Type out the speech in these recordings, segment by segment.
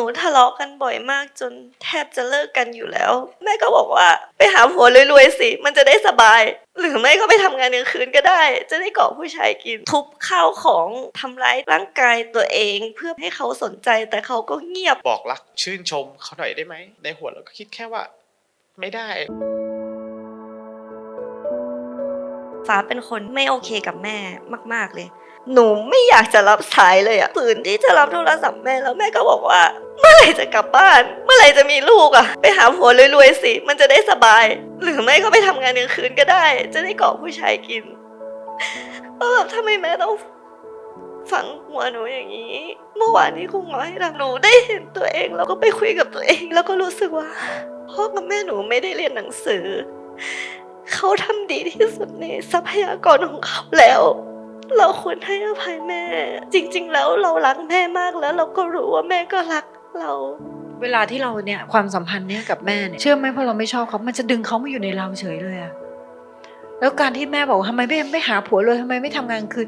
นูทะเลาะกันบ่อยมากจนแทบจะเลิกกันอยู่แล้ว แม่ก็บอกว่าไปหาผัวรวยๆสิ มันจะได้สบาย หรือไม่ก็ไปทำงานกลางคืนก็ได้ จะได้เกาะผู้ชายกิน ทุบข้าวของทำร้ายร่างกายตัวเอง เพื่อให้เขาสนใจแต่เขาก็เงียบบอกรักชื่นชมเขาหน่อยได้ไหมในหัวเราก็คิดแค่ว่า ไม่ได้ฟ้าเป็นคนไม่โอเคกับแม่มาก ๆเลย หนูไม่อยากจะรับสายเลยอะฝืนที่จะรับโทรศัพท์แม่แล้วแม่ก็บอกว่า เมื่อไหร่จะกลับบ้าน เมื่อไหร่จะมีลูกอะไปหาผัวรวยๆสิมันจะได้สบาย หรือไม่ก็ไปทำงานกลางคืนก็ได้ จะได้เกาะผู้ชายกินว่าแบบทำไมแม่ต้องฝังหัวหนูอย่างนี้ เมื่อวานนี้ครูหมอให้หนูได้เห็นตัวเองแล้วก็ไปคุยกับตัวเอง แล้วก็รู้สึกว่าพ่อกับแม่หนูไม่ได้เรียนหนังสือ เขาทำดีที่สุดในทรัพยากรของเขาแล้ว เราควรให้อภัยแม่ จริง ๆ แล้วเรารักแม่มากแล้ว เราก็รู้ว่าแม่ก็รักเราเวลาที่เราเนี่ยความสัมพันธ์เนี่ยกับแม่เนี่ยเชื่อไหมพอเราไม่ชอบเขา มันจะดึงเขามาอยู่ในเราเฉยเลยอะแล้วการที่แม่บอกว่าทำไมไม่ไม่หาผัวเลยทำไมไม่ทำงานคืน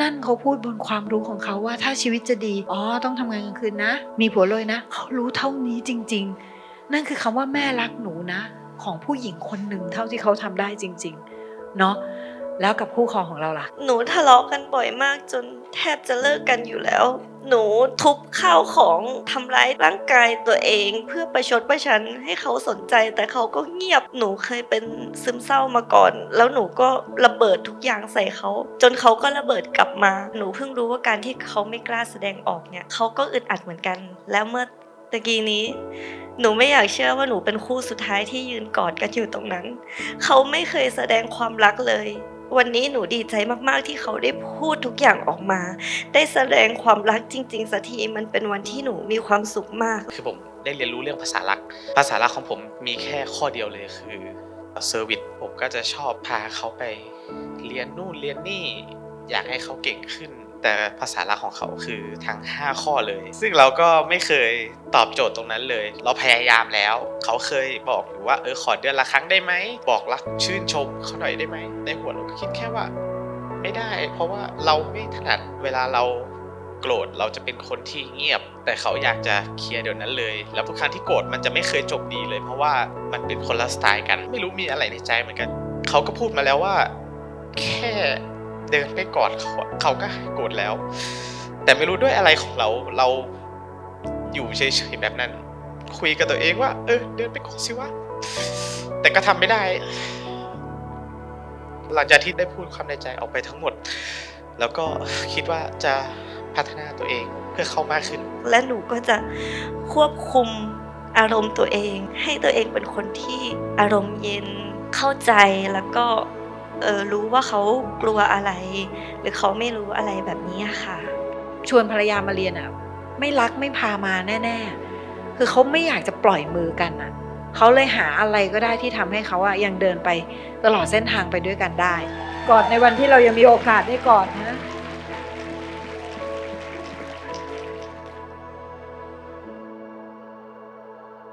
นั่นเขาพูดบนความรู้ของเขาว่าถ้าชีวิตจะดีอ๋อต้องทำงานกลางคืนนะ มีผัวเลยนะเขารู้เท่านี้จริง ๆ นั่นคือคำว่าแม่รักหนูนะ ของผู้หญิงคนหนึ่งเท่าที่เขาทำได้จริง ๆ เนาะ แล้วกับคู่ครองของเราล่ะ หนูทะเลาะกันบ่อยมากจนแทบจะเลิกกันอยู่แล้ว หนูทุบข้าวของทำร้ายร่างกายตัวเอง เพื่อประชดประชันให้เขาสนใจ แต่เขาก็เงียบหนูเคยเป็นซึมเศร้ามาก่อน แล้วหนูก็ระเบิดทุกอย่างใส่เขา จนเขาก็ระเบิดกลับมา หนูเพิ่งรู้ว่าการที่เขาไม่กล้าแสดงออกเนี่ยเขาก็อึดอัดเหมือนกัน แล้วเมื่อตะกี้นี้หนูไม่อยากเชื่อว่าหนูเป็นคู่สุดท้ายที่ยืนกอดกันอยู่ตรงนั้น เขาไม่เคยแสดงความรักเลย วันนี้หนูดีใจมากๆที่เขาได้พูดทุกอย่างออกมา ได้แสดงความรักจริงๆสักทีมันเป็นวันที่หนูมีความสุขมาก คือผมได้เรียนรู้เรื่องภาษาลักภาษาลักของผมมีแค่ข้อเดียวเลยคือเซอร์วิสผมก็จะชอบพาเขาไปเรียนนู่นเรียนนี่ อยากให้เขาเก่งขึ้น แต่ภาษารักของเขาคือทั้ง 5 ข้อเลย ซึ่งเราก็ไม่เคยตอบโจทย์ตรงนั้นเลย เราพยายามแล้ว เขาเคยบอกอยู่ว่าเออขอเดือนละครั้งได้ไหม บอกรักชื่นชมเขาหน่อยได้ไหม ในหัวเราก็คิดแค่ว่า ไม่ได้ เพราะว่าเราไม่ถนัดเวลาเราโกรธเราจะเป็นคนที่เงียบ แต่เขาอยากจะเคลียร์เดี๋ยวนั้นเลย แล้วทุกครั้งที่โกรธมันจะไม่เคยจบดีเลย เพราะว่ามันเป็นคนละสไตล์กัน ไม่รู้มีอะไรในใจเหมือนกัน เขาก็พูดมาแล้วว่า แค่ เดินไปกอดเขาเขาก็โกรธแล้ว แต่ไม่รู้ด้วยอะไรของเราเราอยู่เฉยๆแบบนั้น คุยกับตัวเองว่า เออ เดินไปกอดสิวะแต่ก็ทำไม่ได้ หลังจากที่ได้พูดความในใจออกไปทั้งหมด แล้วก็คิดว่าจะพัฒนาตัวเองเพื่อเข้ามากขึ้น และหนูก็จะควบคุมอารมณ์ตัวเอง ให้ตัวเองเป็นคนที่อารมณ์เย็นเข้าใจแล้วก็ เออรู้ว่าเขากลัวอะไร หรือเขาไม่รู้อะไรแบบนี้อะค่ะ ชวนภรรยามาเรียนอะ ไม่รักไม่พามาแน่ ๆ คือเขาไม่อยากจะปล่อยมือกันอะเขาเลยหาอะไรก็ได้ที่ทำให้เขาอะยังเดินไปตลอดเส้นทางไปด้วยกันได้ กอดในวันที่เรายังมีโอกาสได้กอดนะ